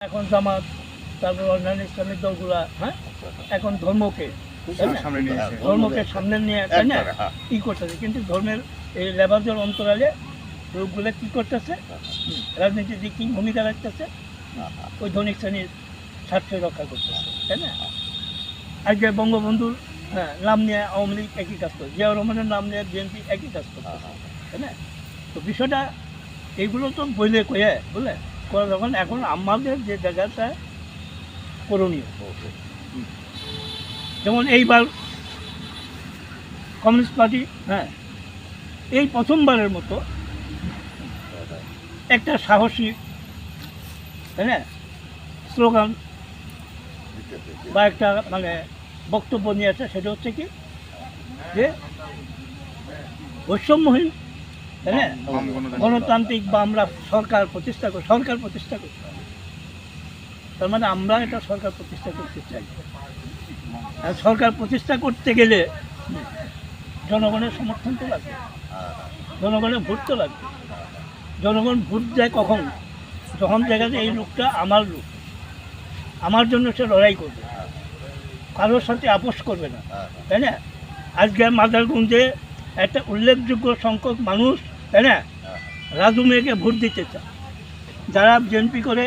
এখন জামাত তারপর অন্যান্য ইসলামিক দলগুলা হ্যাঁ? এখন ধর্মকে ধর্মকে সামনে নিয়ে তাই না? একবারে, হ্যাঁ। করতেছে। কিন্তু ধর্মের এই লেবাজের অন্তরালে লোকগুলো কি করতেছে? রাজনীতিতে কি ভূমিকা রাখতেছে? ওই ধনিক শ্রেণির স্বার্থ রক্ষা করতেছে তাই না? আজকে বঙ্গবন্ধুর হ্যাঁ নাম নিয়ে আওয়ামী লীগ একই কাজ করছে। জিয়াউর রহমানের নাম নিয়ে বিএনপি একই কাজ করতেছে তাই না? তো বিষয়টা এইগুলো তো বলে কয়ে বুঝলে? করা যখন এখন আমাদের যে জায়গাটা করণীয়। যেমন এইবার কমিউনিস্ট পার্টি হ্যাঁ এই প্রথমবারের মতো একটা সাহসী হ্যাঁ স্লোগান বা একটা মানে বক্তব্য নিয়ে আসে সেটা হচ্ছে কি? যে বৈষম্যহীন তাই না? গণতান্ত্রিক গণতান্ত্রিক বা আমরা সরকার প্রতিষ্ঠা করি সরকার প্রতিষ্ঠা করতে হবে। তার মানে আমরা এটা সরকার প্রতিষ্ঠা করতে চাই। আর সরকার প্রতিষ্ঠা করতে গেলে জনগণের সমর্থন তো লাগবে। জনগণের ভোট তো লাগবে। জনগণ ভোট দেয় কখন? যখন দেখা যায় এই লোকটা আমার লোক। আমার জন্য সে লড়াই করবে। কারোর সাথে আপোষ করবে না। তাই না? আজকে মাদারগঞ্জে একটা উল্লেখযোগ্য সংখ্যক মানুষ তাই না রাজু মেয়েকে ভোট দিতে চায়। যারা বিএনপি করে